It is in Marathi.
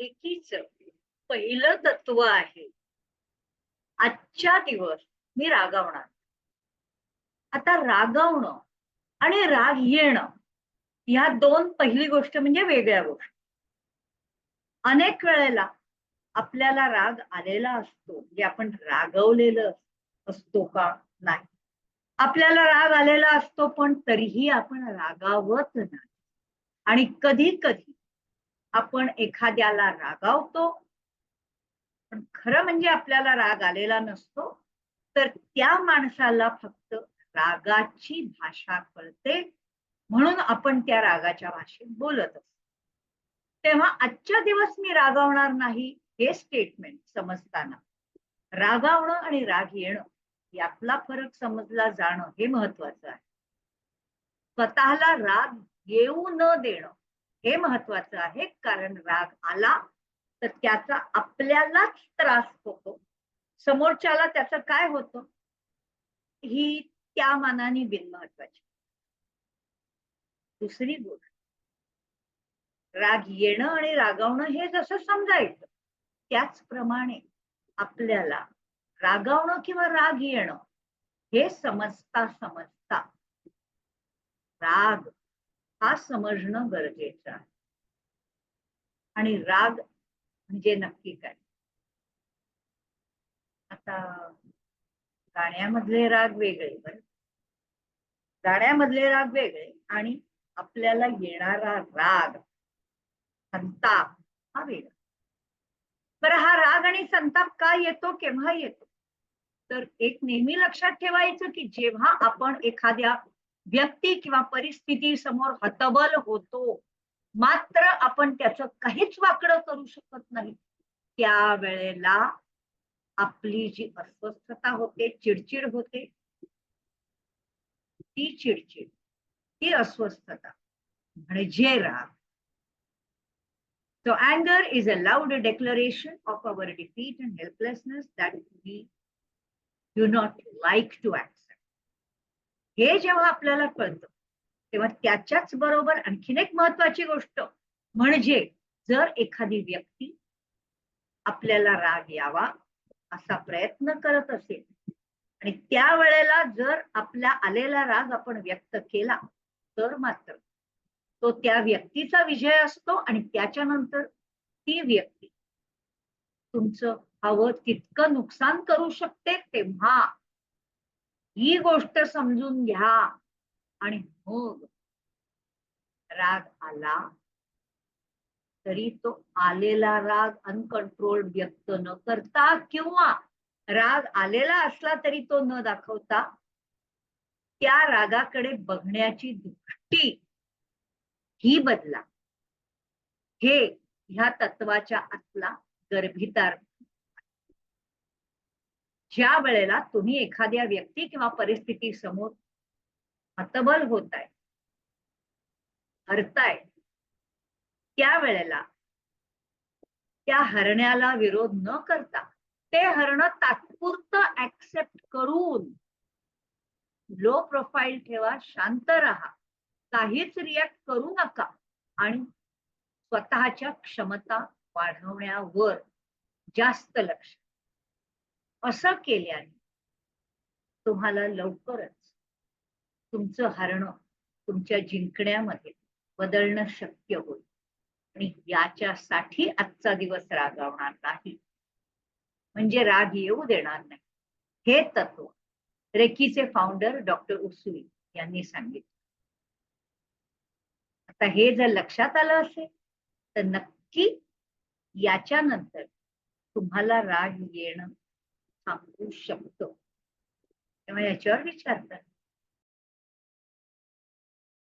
एकीच पहिलं तत्व आहे. आजच्या दिवस मी रागावणार. आता रागावणं आणि राग येणं या दोन पहिली गोष्ट म्हणजे वेगळ्या गोष्टी. अनेक वेळेला आपल्याला राग आलेला असतो म्हणजे आपण रागवलेलं असतो का नाही. आपल्याला राग आलेला असतो पण तरीही आपण रागावत नाही. आणि कधी कधी आपण एखाद्याला रागावतो पण खरं म्हणजे आपल्याला राग आलेला नसतो तर त्या माणसाला फक्त रागाची भाषा कळते म्हणून आपण त्या रागाच्या भाषेत बोलत असतो. तेव्हा आजच्या दिवस मी रागावणार नाही हे स्टेटमेंट समजताना. रागावणं आणि राग येणं यातला फरक समजला जाणं हे महत्वाचं आहे. स्वतःला राग येऊ न देणं हे महत्वाचं आहे कारण राग आला तर त्याचा आपल्यालाच त्रास होतो. समोरच्याला त्याचं काय होतं? ही त्या मानाने बिनमहत्वाची दुसरी गोष्ट राग येणं आणि रागावणं हे जसं समजायचं त्याचप्रमाणे आपल्याला रागावणं किंवा राग येणं हे समजता समजता राग हा समजणं गरजेचं आहे. आणि राग म्हणजे नक्की काय? आता गाण्यामधले राग वेगळे बर गाण्यामधले राग वेगळे आणि आपल्याला येणारा राग संताप हा वेगळा. बरं हा राग आणि संताप का येतो केव्हा येतो? तर एक नेहमी लक्षात ठेवायचं की जेव्हा आपण एखाद्या व्यक्ती किंवा परिस्थिती समोर हतबल होतो. मात्र आपण त्याचं काहीच वाकडं करू शकत नाही. त्यावेळेला आपली जी अस्वस्थता होते चिडचिड होते ती चिडचिड ती अस्वस्थता म्हणजे राग. So anger is a loud declaration of our defeat and helplessness that we do not like to accept. हे जेव्हा आपल्याला कळतं तेव्हा त्याच्याच बरोबर आणखीन एक महत्वाची गोष्ट म्हणजे जर एखादी व्यक्ती आपल्याला राग यावा असा प्रयत्न करत असेल आणि त्या वेळेला जर आपला आलेला राग आपण व्यक्त केला तर मात्र तो त्या व्यक्तीचा विजय असतो आणि त्याच्यानंतर ती व्यक्ती तुमचं हवं तितकं नुकसान करू शकते तेव्हा ही गोष्ट समजून घ्या. आणि मग राग आला तरी तो आलेला राग अनकंट्रोल व्यक्त न करता किंवा राग आलेला असला तरी तो न दाखवता त्या रागाकडे बघण्याची दृष्टी ही बदला. हे ह्या तत्वाच्या आतला गर्भितार्थ ज्या वेळेला तुम्ही एखाद्या व्यक्ती किंवा परिस्थिती समोर हतबल होताय हरताय त्या वेळेला त्या हरण्याला विरोध न करता ते हरणं तात्पुरतं ऍक्सेप्ट करून लो प्रोफाईल ठेवा शांत राहा. काहीच रिॲक्ट करू नका आणि स्वतःच्या क्षमता वाढवण्यावर जास्त लक्ष असं केल्याने तुम्हाला लवकरच तुमचं हरणं तुमच्या जिंकण्यामध्ये बदलणं शक्य होईल. आणि याच्यासाठी आजचा दिवस रागावणार नाही. म्हणजे राग येऊ देणार नाही. हे तत्व रेकीचे फाउंडर डॉक्टर उसुई यांनी सांगितलं. आता हे जर लक्षात आलं असेल तर नक्की याच्यानंतर तुम्हाला राग येणं थांबवू शकतो. तेव्हा याच्यावर विचार करा.